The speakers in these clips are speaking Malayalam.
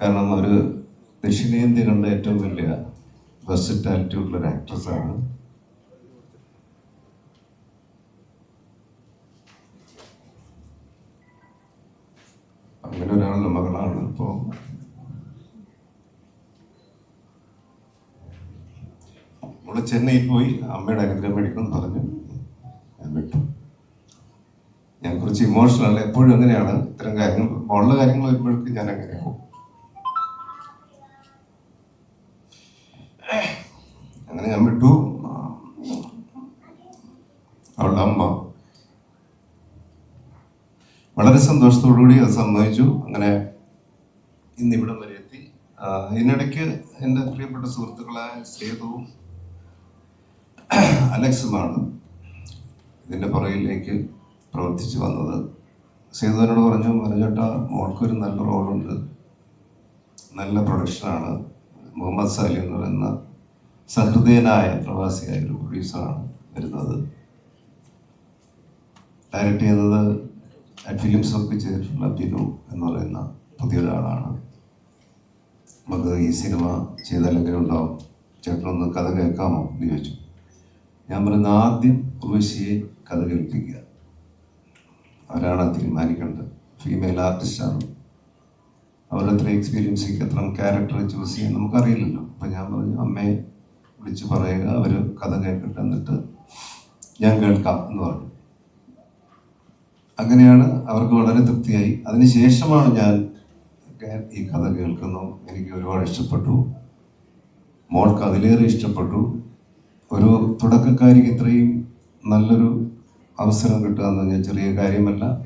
കാരണം ഒരു ദക്ഷിണേന്ത്യ കണ്ട ഏറ്റവും വലിയ വെർസിറ്റാലിറ്റി ഉള്ള ഒരു ആക്ട്രസ്സാണ് അങ്ങനെ ഒരാളുടെ മകളാണ് ഇപ്പോൾ നമ്മൾ ചെന്നൈയിൽ പോയി അമ്മയുടെ അനുഗ്രഹം മേടിക്കണം പറഞ്ഞു. ഞാൻ വിട്ടു. ഞാൻ കുറച്ച് ഇമോഷണൽ എപ്പോഴും അങ്ങനെയാണ്. ഇത്തരം കാര്യങ്ങൾ ഉള്ള കാര്യങ്ങൾ വരുമ്പോഴേക്കും ഞാൻ അങ്ങനെയാവും. അങ്ങനെ ഞാൻ വിട്ടു. അവളുടെ അമ്മ വളരെ സന്തോഷത്തോടുകൂടി അത് സമ്മതിച്ചു. അങ്ങനെ ഇന്ന് ഇവിടം വരെ എത്തി. ഇതിനിടയ്ക്ക് എന്റെ പ്രിയപ്പെട്ട സുഹൃത്തുക്കളായ സേതുവും അലക്സുമാണ് ഇതിന്റെ പുറകിലേക്ക് പ്രവർത്തിച്ചു വന്നത്. സേതുവിനോട് പറഞ്ഞു പറഞ്ഞേട്ടാ മോൾക്കൊരു നല്ല റോളുണ്ട് നല്ല പ്രൊഡക്ഷനാണ് മുഹമ്മദ് സാലി എന്ന് പറയുന്ന സഹൃദയനായ പ്രവാസിയായ ഒരു പ്രൊഡ്യൂസറാണ് വരുന്നത്. ഡയറക്റ്റ് ചെയ്യുന്നത് ഫിലിംസ് ഒക്കെ ചെയ്തിട്ടുള്ള ബിനു എന്ന് പറയുന്ന പുതിയൊരാളാണ് നമുക്ക് ഈ സിനിമ ചെയ്താലെങ്കിലും ഉണ്ടാവും? ചേട്ടനൊന്ന് കഥ കേൾക്കാമോ എന്ന് ചോദിച്ചു. ഞാൻ പറയുന്ന ആദ്യം ഉർവശിയെ കഥ കേൾപ്പിക്കുക. അവരാണ് തീരുമാനിക്കേണ്ടത്. ഫീമെയിൽ ആർട്ടിസ്റ്റാണ് അത്ര എക്സ്പീരിയൻസ് എത്ര ക്യാരക്ടർ ചൂസ് ചെയ്യാൻ നമുക്കറിയില്ലല്ലോ. അപ്പം ഞാൻ പറഞ്ഞു അമ്മയെ വിളിച്ച് പറയുക അവർ കഥ കേൾക്കട്ടെ എന്നിട്ട് ഞാൻ കേൾക്കാം എന്ന് പറഞ്ഞു. അങ്ങനെയാണ് അവർക്ക് വളരെ തൃപ്തിയായി. അതിനുശേഷമാണ് ഞാൻ ഈ കഥ കേൾക്കുന്നു. എനിക്ക് ഒരുപാട് ഇഷ്ടപ്പെട്ടു. മോൾക്ക് അതിലേറെ ഇഷ്ടപ്പെട്ടു. ഒരു തുടക്കക്കാരിക്ക് ഇത്രയും നല്ലൊരു അവസരം കിട്ടുക എന്ന് പറഞ്ഞാൽ ചെറിയ കാര്യമല്ല.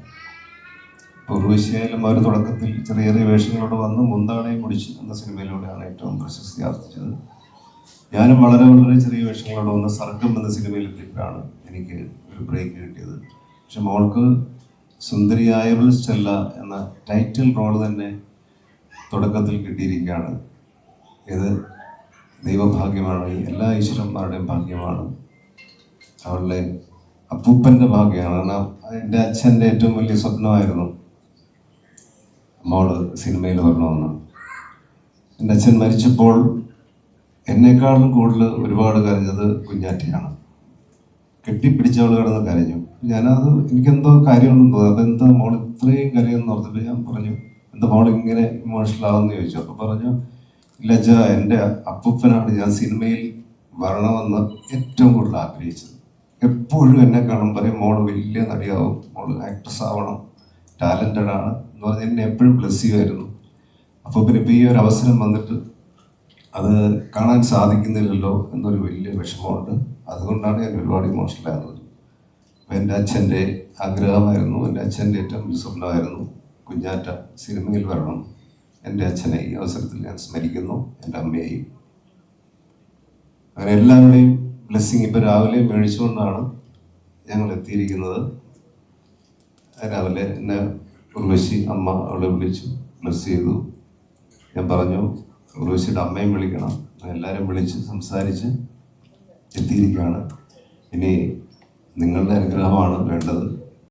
ഉർവശിയായാലും അവർ തുടക്കത്തിൽ ചെറിയ ചെറിയ വേഷങ്ങളോട് വന്ന് മുന്താണെ മുടിച്ച് എന്ന സിനിമയിലൂടെയാണ് ഏറ്റവും പ്രശസ്തി ആർജിച്ചത്. ഞാനും വളരെ വളരെ ചെറിയ വേഷങ്ങളോട് വന്ന് സർഗം എന്ന സിനിമയിൽ എത്തിയപ്പോഴാണ് എനിക്ക് ഒരു ബ്രേക്ക് കിട്ടിയത്. പക്ഷെ മോൾക്ക് സുന്ദരിയായവൾ സ്റ്റെല്ല എന്ന ടൈറ്റിൽ റോൾ തന്നെ തുടക്കത്തിൽ കിട്ടിയിരിക്കുകയാണ്. ഇത് ദൈവഭാഗ്യമാണ് എല്ലാ ഈശ്വരന്മാരുടെയും ഭാഗ്യമാണ്. അവളുടെ അപ്പൂപ്പന്റെ ഭാഗ്യമാണ്. കാരണം എന്റെ അച്ഛന്റെ ഏറ്റവും വലിയ സ്വപ്നമായിരുന്നു മോൾ സിനിമയിൽ വരണമെന്ന്. എന്റെ അച്ഛൻ മരിച്ചപ്പോൾ എന്നെക്കാളും കൂടുതൽ ഒരുപാട് കരഞ്ഞത് കുഞ്ഞാറ്റയാണ്. കെട്ടിപ്പിടിച്ചവൾ കിടന്ന് കരഞ്ഞു. ഞാനത് എനിക്കെന്തോ കാര്യമുണ്ടെന്ന് തോന്നി. അതെന്താ മോൾ ഇത്രയും കരയെന്ന് ഓർത്തിട്ട് ഞാൻ പറഞ്ഞു എന്താ മോൾ ഇങ്ങനെ ഇമോഷണൽ ആവുമെന്ന് ചോദിച്ചു. അപ്പോൾ പറഞ്ഞു ഇല്ല അച്ഛാ എന്റെ അപ്പൂപ്പനാണ് ഞാൻ സിനിമയിൽ വരണമെന്ന് ഏറ്റവും കൂടുതൽ ആഗ്രഹിച്ചത്. എപ്പോഴും എന്നെ കാണുമ്പോൾ പറയും മോൾ വലിയ നടിയാവും മോൾ ആക്ട്രസ് ആവണം ടാലന്റഡ് ആണ് എന്ന് പറഞ്ഞ് എന്നെ എപ്പോഴും ബ്ലെസ് ചെയ്യുമായിരുന്നു. അപ്പോൾ പിന്നെ ഇപ്പോൾ ഈ ഒരു അവസരം വന്നിട്ട് അത് കാണാൻ സാധിക്കുന്നില്ലല്ലോ എന്നൊരു വലിയ വിഷമമുണ്ട്. അതുകൊണ്ടാണ് ഞാൻ ഒരുപാട് ഇമോഷണൽ ആകുന്നത്. അപ്പോൾ എന്റെ അച്ഛന്റെ ആഗ്രഹമായിരുന്നു എന്റെ അച്ഛന്റെ ഏറ്റവും വലിയ സ്വപ്നമായിരുന്നു കുഞ്ഞാറ്റ സിനിമയിൽ വരണം. എന്റെ അച്ഛനെ ഈ അവസരത്തിൽ ഞാൻ സ്മരിക്കുന്നു എന്റെ അമ്മയെയും. അങ്ങനെ എല്ലാവരുടെയും ബ്ലെസ്സിങ് ഇപ്പോൾ രാവിലെ മേടിച്ചുകൊണ്ടാണ് ഞങ്ങൾ എത്തിയിരിക്കുന്നത്. രാവിലെ എന്നെ ഉർവശി അമ്മ അവളെ വിളിച്ചു. ബ്ലസ് ചെയ്തു. ഞാൻ പറഞ്ഞു ഉർവശിയുടെ അമ്മയും വിളിക്കണം. എല്ലാവരും വിളിച്ച് സംസാരിച്ച് എത്തിയിരിക്കുകയാണ്. ഇനി നിങ്ങളുടെ അനുഗ്രഹമാണ് വേണ്ടത്.